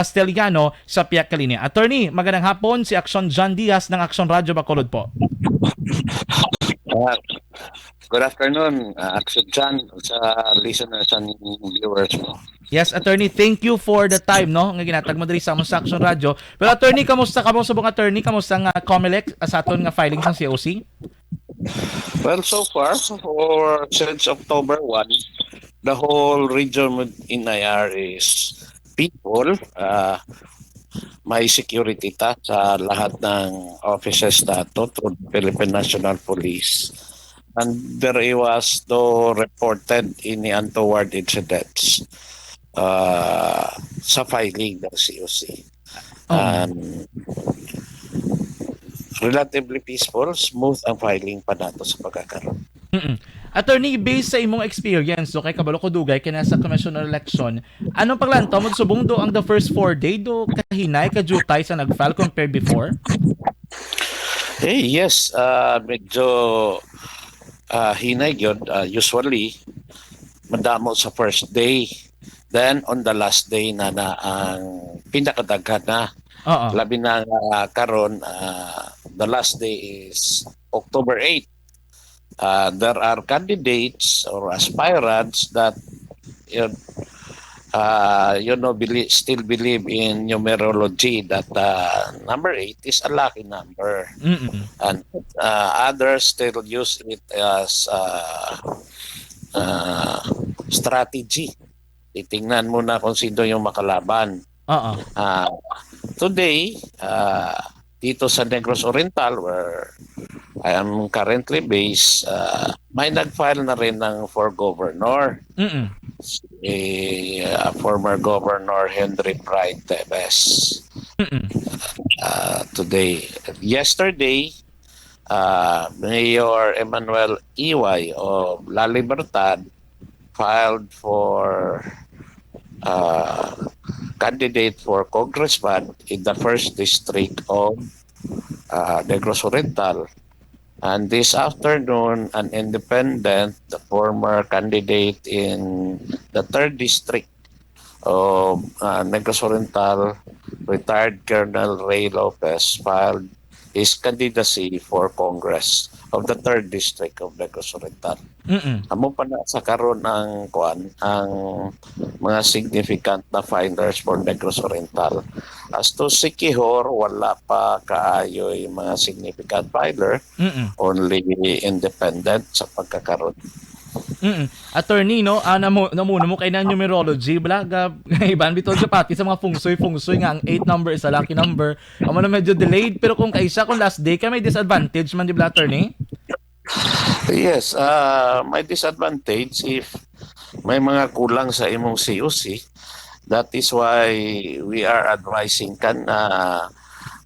Castellano sa Piak Kalinya. Attorney, magandang hapon si Action John Diaz ng Action Radio Bacolod po. Uh, good afternoon, uh, Action Chan, sa listeners and viewers mo. Yes, attorney, thank you for the time no nga ginatag mo diri sa among sa Action Radio. Pero attorney, kamusta ka mo subong attorney? Kamusta nga COMELEC sa aton nga filing sa COC? Well, so far, for since October 1, the whole region in IR is people. Uh, may security ta sa lahat ng offices nato through the Philippine National Police. And there was no reported any untoward incidents uh, sa filing ng COC. Oh. And relatively peaceful, smooth ang filing pa nato sa pagkakaroon. Mm-mm. Attorney, based sa imong experience do kay kabalo ko dugay kay nasa commissioner election, anong paglanto mo subong do ang the first four day do kahinay ka jutay sa nag-file compared before? Eh, yes, uh, medyo uh, hinay yun. Uh, usually, madamo sa first day. Then, on the last day na na ang pinakadaghan na. Oo. Labi na uh, karon, uh, the last day is October 8. Uh, there are candidates or aspirants that you, uh, you know, believe, still believe in numerology that uh, number 8 is a lucky number Mm-mm. and uh, others still use it as uh, uh, strategy. Titingnan mo na kung sino yung makalaban. Oo. Uh, today, uh, dito sa Negros Oriental where I am currently based, uh, may nag-file na rin ng for governor. Mm-mm. Si uh, former Governor Henry Pride Tevez. Uh, today. Yesterday, uh, Mayor Emmanuel Iway of La Libertad filed for uh, candidate for congressman in the first district of uh, Negros Oriental. And this afternoon, an independent, the former candidate in the third district of uh, Negros Oriental, retired Colonel Ray Lopez, filed his candidacy for Congress of the third district of Negros Oriental. Mm-mm. Amo pa na sa karon ang kuan ang mga significant na filers for Negros Oriental. As to Sikihor, wala pa kaayo yung mga significant filer, Mm-mm. only independent sa pagkakaroon. Mm-mm. Attorney, no, ah, namo, namuno mo kay na numerology, blaga, iban bitaw sa pati sa mga fungsoy, fungsoy nga ang 8 number is a lucky number. Amo na medyo delayed, pero kung kaisa, kung last day ka, may disadvantage man, di ba, attorney? Yes, uh, may disadvantage if may mga kulang sa imong COC. That is why we are advising kan uh,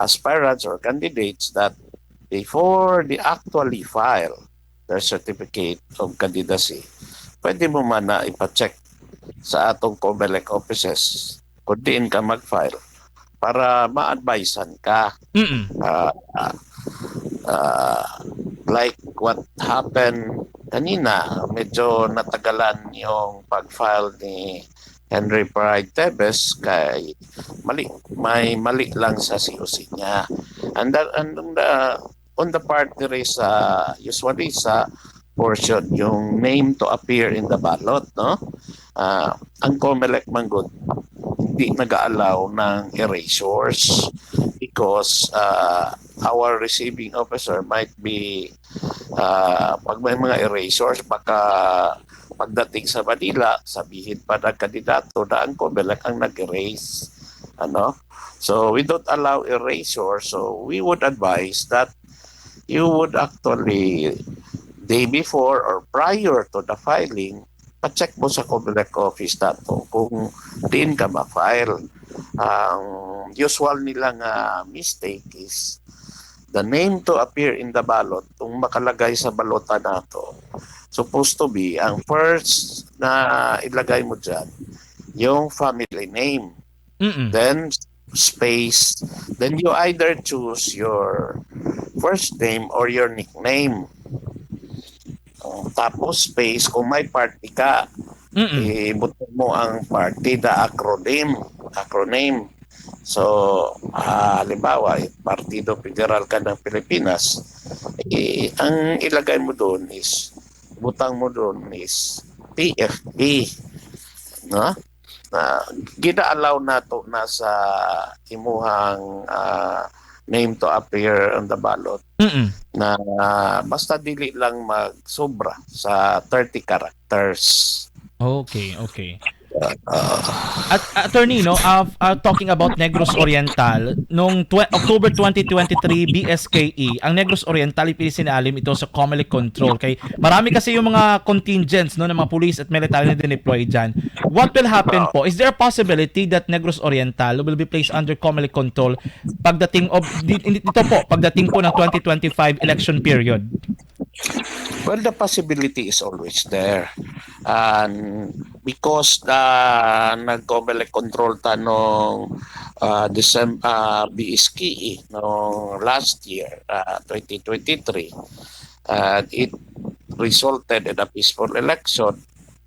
aspirants or candidates that before they actually file their certificate of candidacy, pwede mo man na ipacheck sa atong COMELEC offices kung diin ka mag-file para ma-advisean ka Mm-mm. uh, uh, uh, like what happened kanina, medyo natagalan yung pag-file ni Henry Pride Tebes kay mali may mali lang sa COC niya. And that and the on the part there is uh, usually sa portion yung name to appear in the ballot, no? Uh, ang COMELEC manggod hindi nag-allow ng erasures because uh, our receiving officer might be uh, pag may mga erasures baka pagdating sa Manila sabihin pa ng kandidato na ang COMELEC ang nag-erase ano so we don't allow erasure so we would advise that you would actually day before or prior to the filing pa-check mo sa COMELEC office dato kung diin ka ma-file. Ang usual nilang uh, mistake is the name to appear in the ballot kung makalagay sa balota nato supposed to be ang first na ilagay mo dyan yung family name. Mm-mm. then space. Then you either choose your first name or your nickname Oh, tapos space kung may party ka Mm-mm. ibuto mo ang party the acronym acronym So, ah, halimbawa, Partido Federal ka ng Pilipinas, eh, ang ilagay mo doon is, butang mo doon is PFP. No? Na gina-allow na to na sa imuhang ah, name to appear on the ballot Mm-mm. na ah, basta dili lang magsobra sa 30 characters. Okay, okay. Ah, At attorney, no, uh, uh, talking about Negros Oriental, tw- October 2023 BSKE, ang Negros Oriental ipinasinalim ito sa Comelec Control. Kay marami kasi yung mga contingents no ng mga police at military na dineploy diyan. What will happen po? Is there a possibility that Negros Oriental will be placed under Comelec Control pagdating of di- dito po, pagdating po ng 2025 election period? Well, the possibility is always there. And because the nag-Comelec control ta nung uh, December, uh, BSKE nung last year, uh, 2023, and it resulted in a peaceful election,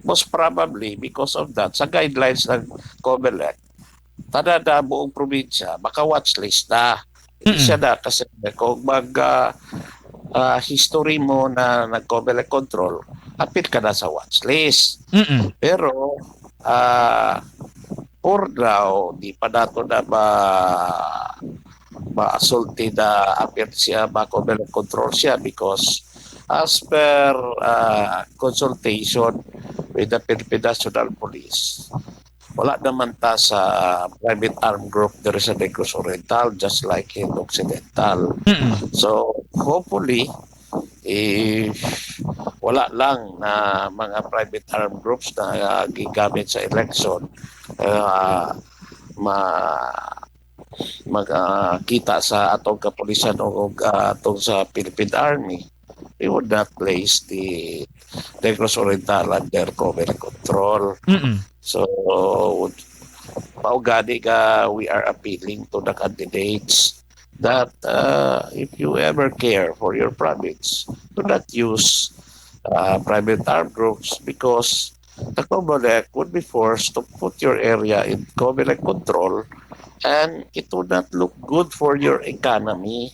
most probably because of that, sa guidelines ng COMELEC, tada na buong probinsya, baka watchlist na. Hindi siya na kasi kung mag ah, ah, history mo na nag-COMELEC control, appeal ka na sa watchlist. Mm. Pero, ah for now, di pa nato na ma ma-assulti na appeal siya, ma-COMELEC control siya because as per ah, consultation with the Philippine National Police, wala naman ta sa private armed group there is a Negros Oriental just like in Occidental. Mm. So hopefully eh, wala lang na mga private armed groups na uh, gigamit sa election uh, ma magkita sa atong kapulisan o uh, atong sa Philippine Army we would not place the Negros Oriental under cover control Mm. So, paugadi ka, we are appealing to the candidates that uh, if you ever care for your province, do not use uh, private armed groups because the COMELEC would be forced to put your area in COMELEC control and it would not look good for your economy.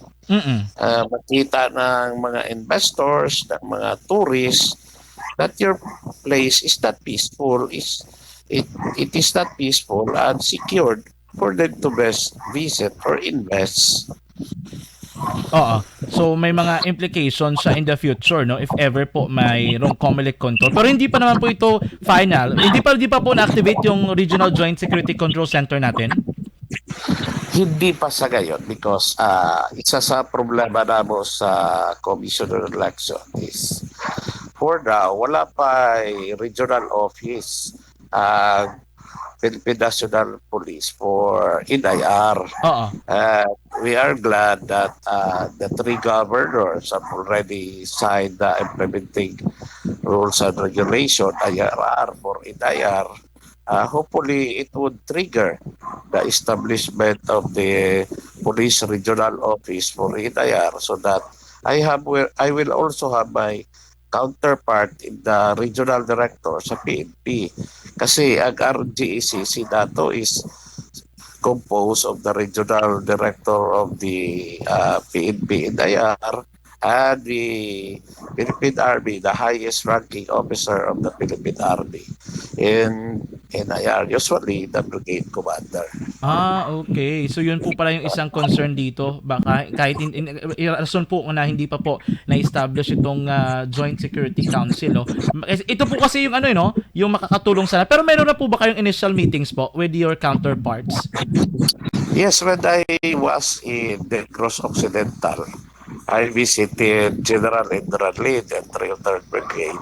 Uh, makita ng mga investors, ng mga tourists that your place is not peaceful, is it it is not peaceful and secured for them to best visit or invest. Oo. So may mga implications siya in the future no if ever po mayroong Comelec control. Pero hindi pa naman po ito final. Hindi pa hindi pa po na-activate yung Regional Joint Security Control Center natin. Hindi pa sa gayon because uh, isa sa problema namo sa commissioner election is for now, wala pa regional office uh, Philippine National Police for NIR. Oo. Uh, we are glad that uh, the three governors have already signed the implementing rules and regulation IRR for NIR. Uh, hopefully, it would trigger the establishment of the police regional office for NIR so that I have I will also have my counterpart in the regional director sa PNP kasi ang RGECC dato is composed of the regional director of the uh, PNP NIR and the Philippine Army, the highest ranking officer of the Philippine Army in NIR, usually the brigade commander. Ah, okay. So yun po pala yung isang concern dito. Baka kahit in, in, in- rason po na hindi pa po na-establish itong ah, Joint Security Council, no. Kasi Ito po kasi yung ano, eh, no, yung makakatulong sana. Pero meron na po ba kayong initial meetings po with your counterparts? Yes, when I was in the Cross Occidental, I visited General Indra Lid and 3rd Brigade.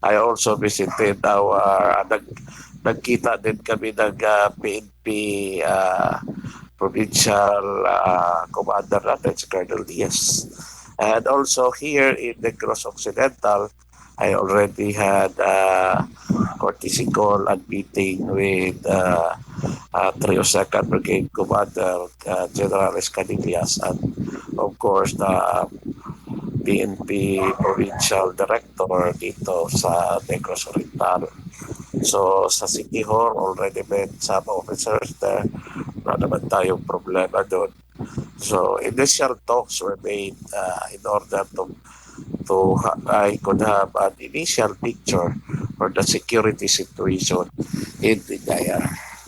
I also visited our, nag, nagkita din kami ng ah, PNP ah, provincial ah, commander natin, si Colonel Diaz. And also here in the Cross Occidental, I already had uh, courtesy call and meeting with uh, uh, Trio Second Brigade Commander uh, General Escadillas and of course the PNP Provincial Director dito sa Negros Oriental. So sa City Hall already met some officers there wala naman tayong problema doon. So initial talks were made uh, in order to to I could have an initial picture for the security situation in Binaya.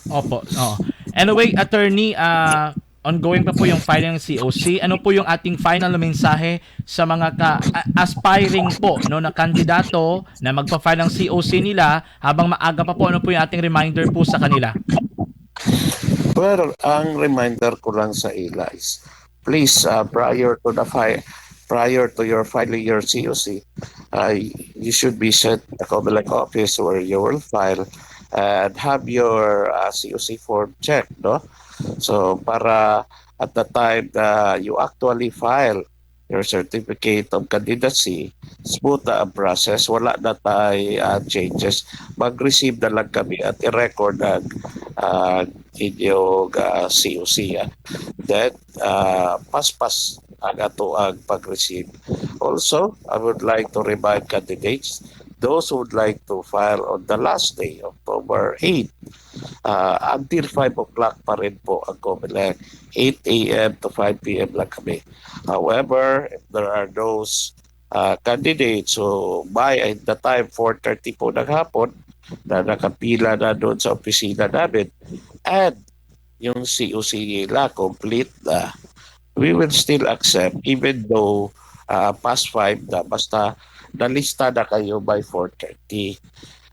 Opo. Oh. Anyway, attorney, ah ongoing pa po yung filing ng COC. Ano po yung ating final na mensahe sa mga ka aspiring po no na kandidato na magpa-file ng COC nila habang maaga pa po ano po yung ating reminder po sa kanila? Well, ang reminder ko lang sa ila is please uh, prior to the fi- prior to your filing your COC, uh, you should be sent the Comelec office where you will file and have your uh, COC form checked, no? So para at the time that you actually file your certificate of candidacy, smooth na ang process, wala na tayo uh, changes. Mag-receive na lang kami at i-record ang uh, inyong uh, COC. ah. Then, uh, paspas ang ato ang pag-receive. Also, I would like to remind candidates, those who would like to file on the last day, October 8, uh, until 5 o'clock pa rin po ang COMELEC. 8 a.m. to 5 p.m. lang kami. However, if there are those uh, candidates who by the time 4.30 po ng hapon na nakapila na doon sa opisina namin and yung COC nila complete na, we will still accept even though uh, past 5 na basta nalista na kayo by 4.30.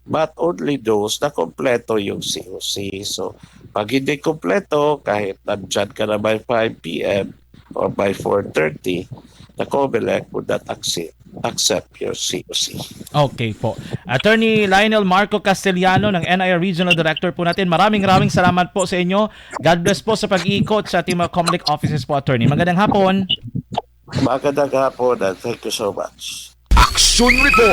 But only those na kompleto yung COC. So, pag hindi kompleto, kahit nandyan ka na by 5 p.m. or by 4.30, the COMELEC would not accept, accept your COC. Okay po. Attorney Lionel Marco Castellano ng NIR Regional Director po natin. Maraming maraming salamat po sa inyo. God bless po sa pag-iikot sa ating mga Comelec offices po, Attorney. Magandang hapon. Magandang hapon and thank you so much. Action Report